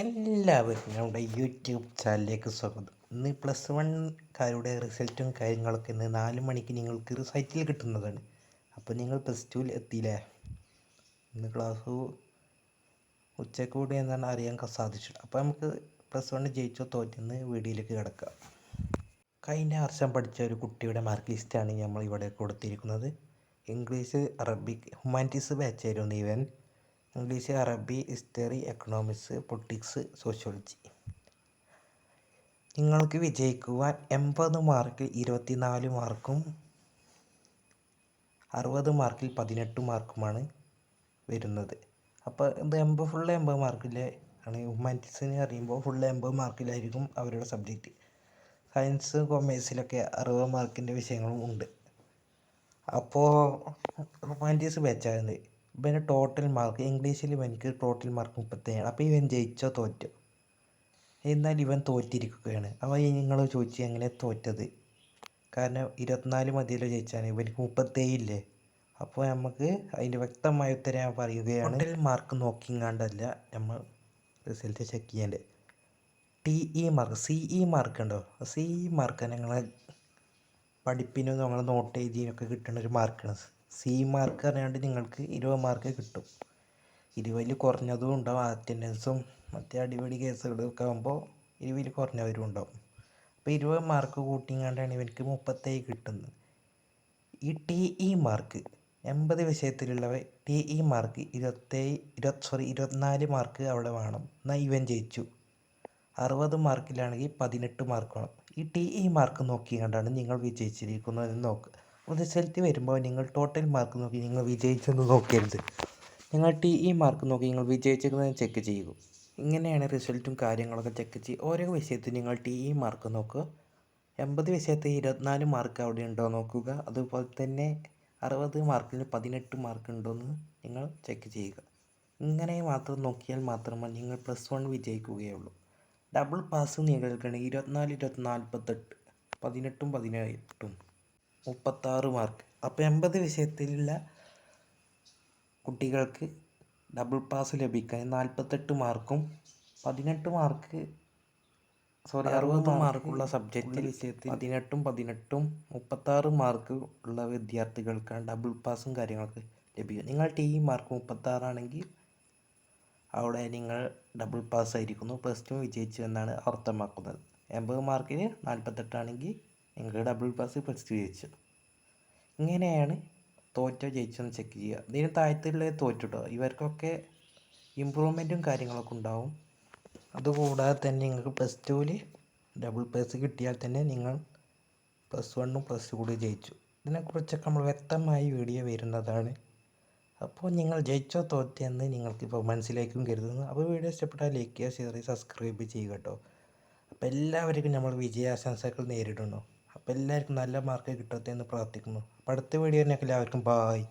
എല്ലാവർക്കും നമ്മുടെ യൂട്യൂബ് ചാനലിലേക്ക് സ്വാഗതം. ഇന്ന് പ്ലസ് വൺകാരുടെ റിസൾട്ടും കാര്യങ്ങളൊക്കെ ഇന്ന് നാല് മണിക്ക് നിങ്ങൾക്ക് റിസൈറ്റിൽ കിട്ടുന്നതാണ്. അപ്പോൾ നിങ്ങൾ പ്ലസ് ടുവിൽ എത്തിയില്ലേ? ഇന്ന് ക്ലാസ് ഉച്ചക്കൂടി കൂടി എന്നാണ് അറിയാൻ സാധിച്ചത്. അപ്പോൾ നമുക്ക് പ്ലസ് വൺ ജയിച്ചോ തോറ്റെന്ന് വീഡിയോയിലേക്ക് കിടക്കാം. കഴിഞ്ഞ വർഷം പഠിച്ച ഒരു കുട്ടിയുടെ മാർക്ക് ലിസ്റ്റാണ് നമ്മൾ ഇവിടെ കൊടുത്തിരിക്കുന്നത്. ഇംഗ്ലീഷ് അറബിക് ഹ്യൂമാനിറ്റീസ് ബാച്ചായിരുന്നു ഇവൻ. ഇംഗ്ലീഷ് അറബി ഹിസ്റ്ററി എക്കണോമിക്സ് പൊളിറ്റിക്സ് സോഷ്യോളജി നിങ്ങൾക്ക് വിജയിക്കുവാൻ എൺപത് മാർക്കിൽ ഇരുപത്തിനാല് മാർക്കും അറുപത് മാർക്കിൽ പതിനെട്ട് മാർക്കുമാണ് വരുന്നത്. അപ്പോൾ ഇത് എൺപത് ഫുള്ള് എൺപത് മാർക്കിലെ ആണ് ഹ്യൂമാനിറ്റീസിന് അറിയുമ്പോൾ ഫുൾ എൺപത് മാർക്കിലായിരിക്കും അവരുടെ സബ്ജക്റ്റ് സയൻസ് കൊമേഴ്സിലൊക്കെ അറുപത് മാർക്കിന്റെ വിഷയങ്ങളും ഉണ്ട്. അപ്പോൾ ഹ്യൂമാനിറ്റീസ് ബാച്ചായിരുന്നു ഇവന് ടോട്ടൽ മാർക്ക് ഇംഗ്ലീഷിൽ ഇവനിക്ക് ടോട്ടൽ മാർക്ക് മുപ്പത്തേഴാണ്. അപ്പോൾ ഇവൻ ജയിച്ചോ തോറ്റോ? എന്നാൽ ഇവൻ തോറ്റിരിക്കുകയാണ്. അപ്പോൾ നിങ്ങൾ ചോദിച്ചു എങ്ങനെ തോറ്റത്? കാരണം ഇരുപത്തിനാല് മതിയല്ലോ ജയിച്ചാണ് ഇവനിക്ക് മുപ്പത്തേഴില്ലേ? അപ്പോൾ നമുക്ക് അതിന്റെ വ്യക്തമായ ഉത്തരം ഞാൻ പറയുകയാണ്. ടോട്ടൽ മാർക്ക് നോക്കിങ്ങാണ്ടല്ല നമ്മൾ റിസൾട്ട് ചെക്ക് ചെയ്യേണ്ടത്. T E mark C E mark ഉണ്ടോ? സി ഇ മാർക്ക് ഞങ്ങളെ പഠിപ്പിനും നമ്മൾ നോട്ട് എഴുതിയൊക്കെ കിട്ടുന്ന ഒരു മാർക്കാണ് സി മാർക്ക് അറിയാണ്ട് നിങ്ങൾക്ക് ഇരുപത് മാർക്ക് കിട്ടും. ഇരുപതിൽ കുറഞ്ഞതും ഉണ്ടാവും. അറ്റൻഡൻസും മറ്റേ അടിപൊളി കേസുകളൊക്കെ ആകുമ്പോൾ ഇരുപതിൽ കുറഞ്ഞവരും ഉണ്ടാവും. അപ്പോൾ ഇരുപത് മാർക്ക് കൂട്ടിങ്ങാണ്ടാണ് ഇവർക്ക് മുപ്പത്തേഴ് കിട്ടുന്നത്. ഈ ടി ഇ മാർക്ക് എൺപത് വിഷയത്തിലുള്ളവ ടി ഇ മാർക്ക് ഇരുപത്തേഴ് ഇരുപത് സോറി ഇരുപത്തിനാല് മാർക്ക് അവിടെ വേണം. എന്നാൽ ഇവൻ ജയിച്ചു. അറുപത് മാർക്കിലാണെങ്കിൽ പതിനെട്ട് മാർക്ക് വേണം. ഈ ടി ഇ മാർക്ക് നോക്കിയാണ്ടാണ് നിങ്ങൾ വിജയിച്ചിരിക്കുന്നതെന്ന് നോക്കുക റിസൾട്ട് വരുമ്പോൾ നിങ്ങൾ ടോട്ടൽ മാർക്ക് നോക്കി നിങ്ങൾ വിജയിച്ചെന്ന് നോക്കരുത്. നിങ്ങൾ ടി ഇ മാർക്ക് നോക്കി നിങ്ങൾ വിജയിച്ചിരിക്കുന്നത് ചെക്ക് ചെയ്യുക ഇങ്ങനെയാണ് റിസൾട്ടും കാര്യങ്ങളൊക്കെ ചെക്ക് ചെയ്യുക ഓരോ വിഷയത്തിൽ നിങ്ങൾ ടി ഇ മാർക്ക് നോക്കുക എൺപത് വിഷയത്തിൽ ഇരുപത്തിനാല് മാർക്ക് അവിടെ ഉണ്ടോ നോക്കുക. അതുപോലെ തന്നെ അറുപത് മാർക്കിൽ പതിനെട്ട് മാർക്ക് ഉണ്ടോ എന്ന് നിങ്ങൾ ചെക്ക് ചെയ്യുക. ഇങ്ങനെ മാത്രം നോക്കിയാൽ മാത്രമേ നിങ്ങൾ പ്ലസ് വൺ വിജയിക്കുകയുള്ളൂ. ഡബിൾ പാസ് നിങ്ങൾക്കാണെങ്കിൽ ഇരുപത്തിനാല് ഇരുപത്തി നാൽപ്പത്തെട്ട് പതിനെട്ടും പതിനേട്ടും. മുപ്പത്താറ് മാർക്ക് അപ്പോൾ എൺപത് വിഷയത്തിലുള്ള കുട്ടികൾക്ക് ഡബിൾ പാസ് ലഭിക്കാൻ നാൽപ്പത്തെട്ട് മാർക്കും പതിനെട്ട് മാർക്ക് സോറി അറുപത് മാർക്കുള്ള സബ്ജക്റ്റ് വിഷയത്തിൽ പതിനെട്ടും പതിനെട്ടും മുപ്പത്താറ് മാർക്ക് ഉള്ള വിദ്യാർത്ഥികൾക്കാണ് ഡബിൾ പാസും കാര്യങ്ങളൊക്കെ ലഭിക്കുക. നിങ്ങൾ ടി മാർക്ക് മുപ്പത്താറാണെങ്കിൽ അവിടെ നിങ്ങൾ ഡബിൾ പാസ് ആയിരിക്കുന്നു. പ്ലസ് ടു വിജയിച്ചു എന്നാണ് അർത്ഥമാക്കുന്നത്. എൺപത് മാർക്കിന് നാൽപ്പത്തെട്ടാണെങ്കിൽ നിങ്ങൾ ഡബിൾ പാസ് പ്ലസ് ടു ജയിച്ചു. ഇങ്ങനെയാണ് തോറ്റോ ജയിച്ചോ ചെക്ക് ചെയ്യുക. ഇതിന് താഴത്തുള്ള തോറ്റിട്ടോ. ഇവർക്കൊക്കെ ഇമ്പ്രൂവ്മെന്റും കാര്യങ്ങളൊക്കെ ഉണ്ടാവും. അതുകൂടാതെ തന്നെ നിങ്ങൾക്ക് പ്ലസ് ടുവിൽ ഡബിൾ പ്ലസ് കിട്ടിയാൽ തന്നെ നിങ്ങൾ പ്ലസ് വണ്ണും പ്ലസ് ടു കൂടി ജയിച്ചു. ഇതിനെക്കുറിച്ചൊക്കെ നമ്മൾ വ്യക്തമായി വീഡിയോ വരുന്നതാണ്. അപ്പോൾ നിങ്ങൾ ജയിച്ചോ തോറ്റെന്ന് നിങ്ങൾക്കിപ്പോൾ മനസ്സിലാക്കും കരുതുന്നു. അപ്പോൾ വീഡിയോ ഇഷ്ടപ്പെട്ടാൽ ലൈക്ക് ചെയ്യുക ഷെയർ ചെയ്യുക സബ്സ്ക്രൈബ് ചെയ്യുക കേട്ടോ. അപ്പോൾ എല്ലാവർക്കും നമ്മൾ വിജയാശംസകൾ നേരിടുന്നു. അപ്പോൾ എല്ലാവർക്കും നല്ല മാർക്ക് കിട്ടട്ടെ എന്ന് പ്രാർത്ഥിക്കുന്നു. അടുത്ത വീഡിയോ എല്ലാവർക്കും ബായ്